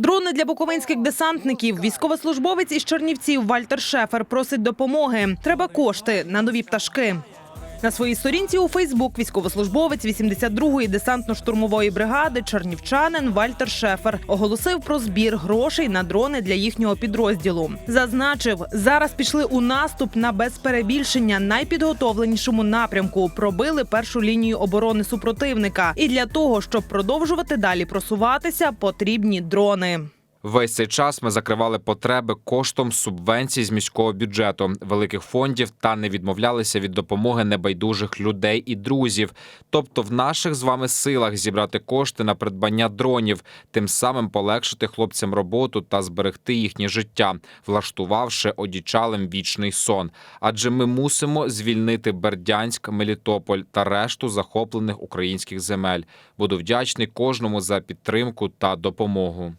Дрони для буковинських десантників. Військовослужбовець із Чернівців Вальтер Шефер просить допомоги. Треба кошти на нові пташки. На своїй сторінці у Фейсбук військовослужбовець 82-ї десантно-штурмової бригади чернівчанин Вальтер Шефер оголосив про збір грошей на дрони для їхнього підрозділу. Зазначив, зараз пішли у наступ на без перебільшення найпідготовленішому напрямку. Пробили першу лінію оборони супротивника. І для того, щоб продовжувати далі просуватися, потрібні дрони. Весь цей час ми закривали потреби коштом субвенцій з міського бюджету, великих фондів та не відмовлялися від допомоги небайдужих людей і друзів. Тобто, в наших з вами силах зібрати кошти на придбання дронів, тим самим полегшити хлопцям роботу та зберегти їхнє життя, влаштувавши одічалим вічний сон. Адже ми мусимо звільнити Бердянськ, Мелітополь та решту захоплених українських земель. Буду вдячний кожному за підтримку та допомогу.